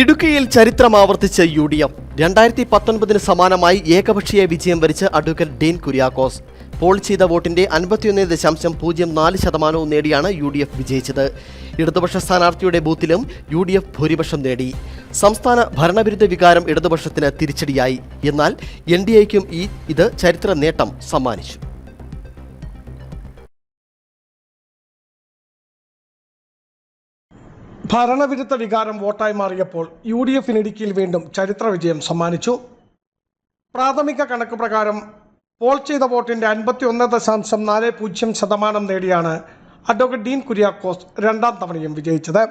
ഇടുക്കിയിൽ ചരിത്രം ആവർത്തിച്ച് യു ഡി എഫ് രണ്ടായിരത്തി പത്തൊൻപതിന് സമാനമായി ഏകപക്ഷീയ വിജയം വരിച്ച് അഡ്വക്കേറ്റ് ഡീൻ കുര്യാക്കോസ്. പോൾ ചെയ്ത വോട്ടിന്റെ അൻപത്തിയൊന്ന് ദശാംശം പൂജ്യം നാല് ശതമാനവും നേടിയാണ് യു ഡി എഫ് വിജയിച്ചത്. ഇടതുപക്ഷ സ്ഥാനാർത്ഥിയുടെ ബൂത്തിലും യു ഡി എഫ് ഭൂരിപക്ഷം നേടി. സംസ്ഥാന ഭരണവിരുദ്ധ വികാരം ഇടതുപക്ഷത്തിന് തിരിച്ചടിയായി. എന്നാൽ എൻ ഡി എക്കും ഈ ഇത് ചരിത്ര നേട്ടം സമ്മാനിച്ചു. ഭരണവിരുദ്ധ വികാരം വോട്ടായി മാറിയപ്പോൾ യു ഡി എഫിന് ഇടുക്കിയിൽ വീണ്ടും ചരിത്ര വിജയം സമ്മാനിച്ചു. പ്രാഥമിക കണക്ക് പ്രകാരം പോൾ ചെയ്ത വോട്ടിന്റെ അൻപത്തി ഒന്ന് ദശാംശം നാല് പൂജ്യം ശതമാനം നേടിയാണ് അഡ്വക്കേറ്റ് ഡീൻ കുര്യാക്കോസ് രണ്ടാം തവണയും വിജയിച്ചത്.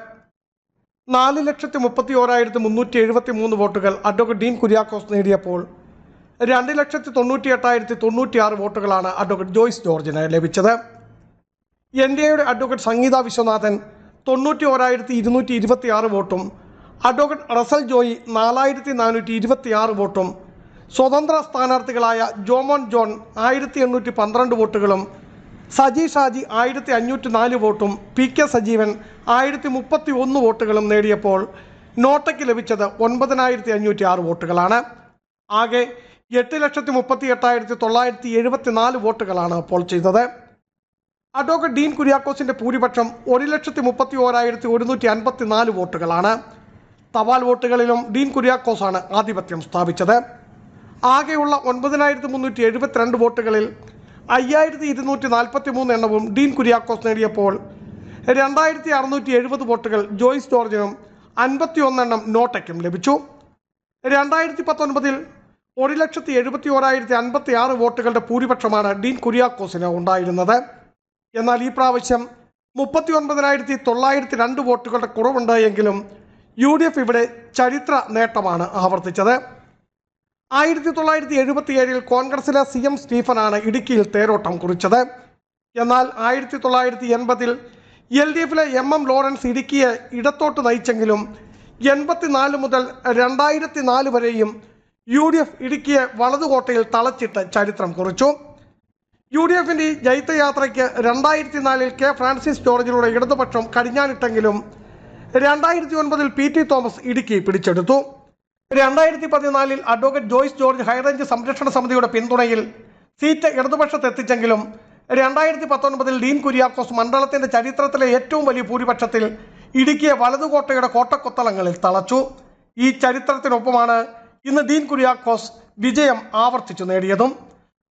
നാല് ലക്ഷത്തി മുപ്പത്തി ഓരായിരത്തി മുന്നൂറ്റി എഴുപത്തി മൂന്ന് വോട്ടുകൾ അഡ്വക്കേറ്റ് ഡീൻ കുര്യാക്കോസ് നേടിയപ്പോൾ രണ്ട് ലക്ഷത്തി തൊണ്ണൂറ്റി എട്ടായിരത്തി തൊണ്ണൂറ്റി ആറ് വോട്ടുകളാണ് അഡ്വക്കേറ്റ് ജോയ്സ് ജോർജിന് ലഭിച്ചത്. എൻ ഡി എയുടെ അഡ്വക്കേറ്റ് സംഗീത വിശ്വനാഥൻ തൊണ്ണൂറ്റി ഓരായിരത്തി ഇരുന്നൂറ്റി ഇരുപത്തി ആറ് വോട്ടും. അഡ്വക്കേറ്റ് റസൽ ജോയി നാലായിരത്തി നാനൂറ്റി ഇരുപത്തി ആറ് വോട്ടും. സ്വതന്ത്ര സ്ഥാനാർത്ഥികളായ ജോമോൻ ജോൺ ആയിരത്തി എണ്ണൂറ്റി പന്ത്രണ്ട് വോട്ടുകളും. സജി ഷാജി ആയിരത്തി അഞ്ഞൂറ്റി നാല് വോട്ടും. പി കെ സജീവൻ ആയിരത്തി മുപ്പത്തി ഒന്ന് വോട്ടുകളും നേടിയപ്പോൾ നോട്ടയ്ക്ക് ലഭിച്ചത് ഒൻപതിനായിരത്തി അഞ്ഞൂറ്റി ആറ് വോട്ടുകളാണ്. ആകെ എട്ട് ലക്ഷത്തി മുപ്പത്തി എട്ടായിരത്തി തൊള്ളായിരത്തി എഴുപത്തി നാല് വോട്ടുകളാണ് പോൾ ചെയ്തത്. അഡ്വക്കേറ്റ് ഡീൻ കുര്യാക്കോസിന്റെ ഭൂരിപക്ഷം ഒരു ലക്ഷത്തി മുപ്പത്തി ഓരായിരത്തി ഒരുന്നൂറ്റി അൻപത്തി നാല് വോട്ടുകളാണ്. തപാൽ വോട്ടുകളിലും ഡീൻ കുര്യാക്കോസാണ് ആധിപത്യം സ്ഥാപിച്ചത്. ആകെയുള്ള ഒൻപതിനായിരത്തി മുന്നൂറ്റി എഴുപത്തിരണ്ട് വോട്ടുകളിൽ അയ്യായിരത്തി ഇരുന്നൂറ്റി നാൽപ്പത്തി മൂന്ന് എണ്ണവും ഡീൻ കുര്യാക്കോസ് നേടിയപ്പോൾ രണ്ടായിരത്തി അറുന്നൂറ്റി എഴുപത് വോട്ടുകൾ ജോയ്സ് ജോർജിനും അൻപത്തി ഒന്നെണ്ണം നോട്ടയ്ക്കും ലഭിച്ചു. രണ്ടായിരത്തി പത്തൊൻപതിൽ ഒരു ലക്ഷത്തി എഴുപത്തി ഓരായിരത്തി അൻപത്തി ആറ് വോട്ടുകളുടെ ഭൂരിപക്ഷമാണ് ഡീൻ കുര്യാക്കോസിന് ഉണ്ടായിരുന്നത്. എന്നാൽ ഈ പ്രാവശ്യം മുപ്പത്തി ഒൻപതിനായിരത്തി തൊള്ളായിരത്തി രണ്ട് വോട്ടുകളുടെ കുറവുണ്ട് എങ്കിലും യു ഡി എഫ് ഇവിടെ ചരിത്ര നേട്ടമാണ് ആവർത്തിച്ചത്. ആയിരത്തി തൊള്ളായിരത്തി എഴുപത്തിയേഴിൽ കോൺഗ്രസിലെ സി എം സ്റ്റീഫനാണ് ഇടുക്കിയിൽ തേരോട്ടം കുറിച്ചത്. എന്നാൽ ആയിരത്തി തൊള്ളായിരത്തി എൺപതിൽ എൽ ഡി എഫിലെ എം എം ലോറൻസ് ഇടുക്കിയെ ഇടത്തോട്ട് നയിച്ചെങ്കിലും എൺപത്തിനാല് മുതൽ രണ്ടായിരത്തി നാല് വരെയും യു ഡി എഫ് ഇടുക്കിയെ വലതുകോട്ടയിൽ തളച്ചിട്ട് ചരിത്രം കുറിച്ചു. യു ഡി എഫിന്റെ ഈ ജൈത്രയാത്രയ്ക്ക് രണ്ടായിരത്തി നാലിൽ കെ ഫ്രാൻസിസ് ജോർജിലൂടെ ഇടതുപക്ഷം കടിഞ്ഞാനിട്ടെങ്കിലും രണ്ടായിരത്തി ഒൻപതിൽ പി ടി തോമസ് ഇടുക്കി പിടിച്ചെടുത്തു. രണ്ടായിരത്തി പതിനാലിൽ അഡ്വക്കേറ്റ് ജോയ്സ് ജോർജ് ഹൈറേഞ്ച് സംരക്ഷണ സമിതിയുടെ പിന്തുണയിൽ സീറ്റ് ഇടതുപക്ഷത്ത് എത്തിച്ചെങ്കിലും രണ്ടായിരത്തി പത്തൊൻപതിൽ ഡീൻ കുര്യാക്കോസ് മണ്ഡലത്തിന്റെ ചരിത്രത്തിലെ ഏറ്റവും വലിയ ഭൂരിപക്ഷത്തിൽ ഇടുക്കിയെ വലതുകോട്ടയുടെ കോട്ടക്കൊത്തളങ്ങളിൽ തളച്ചു. ഈ ചരിത്രത്തിനൊപ്പമാണ് ഇന്ന് ഡീൻ കുര്യാക്കോസ് വിജയം ആവർത്തിച്ചു നേടിയതും.